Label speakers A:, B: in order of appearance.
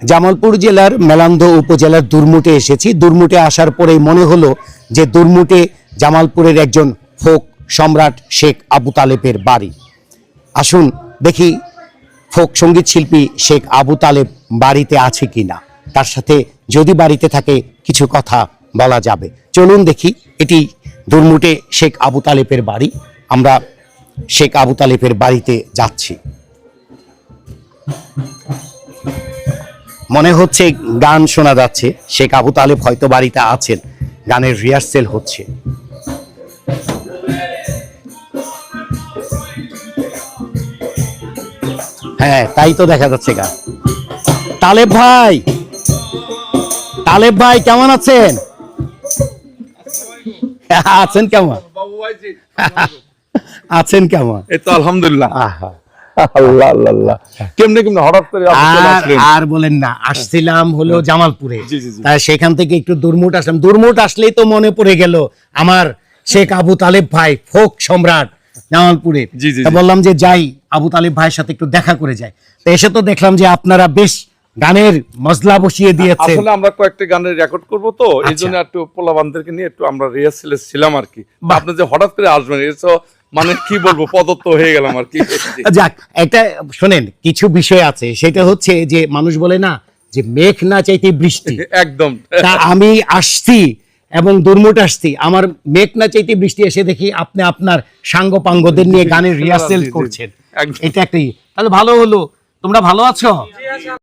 A: জামালপুর জেলার মেলান্দ উপজেলার দুর্মুটে এসেছি। দুর্মুটে আসার পরেই মনে হলো যে দুর্মুটে জামালপুরের একজন ফোক সম্রাট শেখ আবু তালেবের বাড়ি। আসুন দেখি ফোক সংগীত শিল্পী শেখ আবু তালেব বাড়িতে আছে কিনা। তার সাথে যদি বাড়িতে থাকে কিছু কথা বলা যাবে। চলুন দেখি এটি দুর্মুটে শেখ আবু তালেবের বাড়ি। আমরা শেখ আবু তালেবের বাড়িতে যাচ্ছি। মনে হচ্ছে গান শোনা যাচ্ছে শেখ আবু তালেব হয়তো বাড়িতে আছেন গানের রিহার্সেল হচ্ছে। হ্যাঁ তাই তো দেখা যাচ্ছে গান। তালেব ভাই তালেব ভাই কেমন আছেন? আছেন কেমন? আছেন কেমন?
B: এই তো আলহামদুলিল্লাহ।
A: আহা।
B: আল্লাহ আল্লাহ কেমনে কেমনে? হঠাৎ করে
A: আর বলেন না আসছিলাম হলো জামালপুরে। সেখান থেকে একটু দুর্মুট আসলাম। দুর্মুট আসলেই তো মনে পড়ে গেল আমার শেখ আবু তালেব ভাই ফোক সম্রাট জামালপুরে। বললাম যে যাই আবু তালেব ভাইয়ের সাথে একটু দেখা করে যাই। তো এসে তো দেখলাম যে আপনারা বেশ গানের মজলা বসিয়ে দিয়েছে
B: আসলে আমরা কয়েকটা গানের রেকর্ড করব তো এই
A: আচ্ছা।
B: জন্য একটু পোলাবানদেরকে নিয়ে একটু আমরা রিহার্সেলে ছিলাম আর কি। আপনি যে হঠাৎ করে আসবেন তো মানে কি বলব পদত্ত হয়ে গেলাম আর কি।
A: যাক একটা শোনেন কিছু বিষয় আছে। সেটা হচ্ছে যে মানুষ বলে না যে মেঘ না চাইতে বৃষ্টি।
B: একদম।
A: তা আমি আসছি এবং দুর্মুট আসছি। আমার মেঘ না চাইতে বৃষ্টি এসে দেখি আপনি আপনার সাঙ্গ পাঙ্গদের নিয়ে গানের রিহার্সেল করছেন। এটা একটাই তাহলে ভালো হলো। তোমরা ভালো আছো?